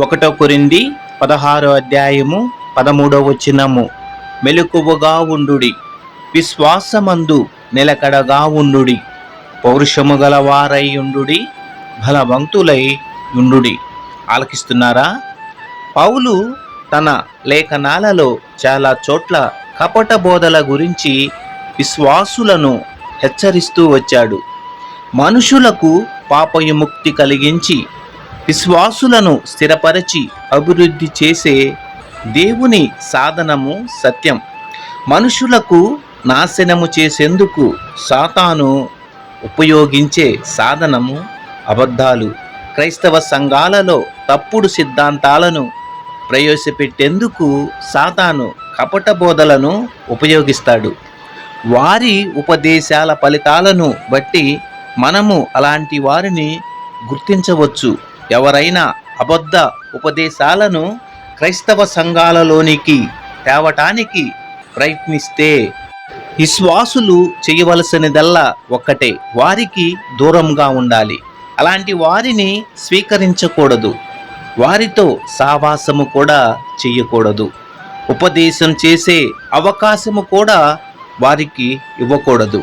ఒకటో కొరింది పదహారో అధ్యాయము పదమూడవ వచనము. మెలకువగా ఉండుడి. విశ్వాసమందు నిలకడగా ఉండుడి. పౌరుషము గలవారై ఉండుడి. బలవంతులై ఉండుడి. ఆలకిస్తున్నారా? పౌలు తన లేఖనాలలో చాలా చోట్ల కపట బోధల గురించి విశ్వాసులను హెచ్చరిస్తూ వచ్చాడు. మనుషులకు పాపవిముక్తి కలిగించి విశ్వాసులను స్థిరపరచి అభివృద్ధి చేసే దేవుని సాధనము సత్యం. మనుషులకు నాశనము చేసేందుకు సాతాను ఉపయోగించే సాధనము అబద్ధాలు. క్రైస్తవ సంఘాలలో తప్పుడు సిద్ధాంతాలను ప్రవేశపెట్టేందుకు సాతాను కపట బోధలను ఉపయోగిస్తాడు. వారి ఉపదేశాల ఫలితాలను బట్టి మనము అలాంటి వారిని గుర్తించవచ్చు. ఎవరైనా అబద్ధ ఉపదేశాలను క్రైస్తవ సంఘాలలోనికి తేవటానికి ప్రయత్నిస్తే విశ్వాసులు చేయవలసినదల్లా ఒక్కటే వారికి దూరంగా ఉండాలి. అలాంటి వారిని స్వీకరించకూడదు. వారితో సావాసము కూడా చేయకూడదు. ఉపదేశం చేసే అవకాశము కూడా వారికి ఇవ్వకూడదు.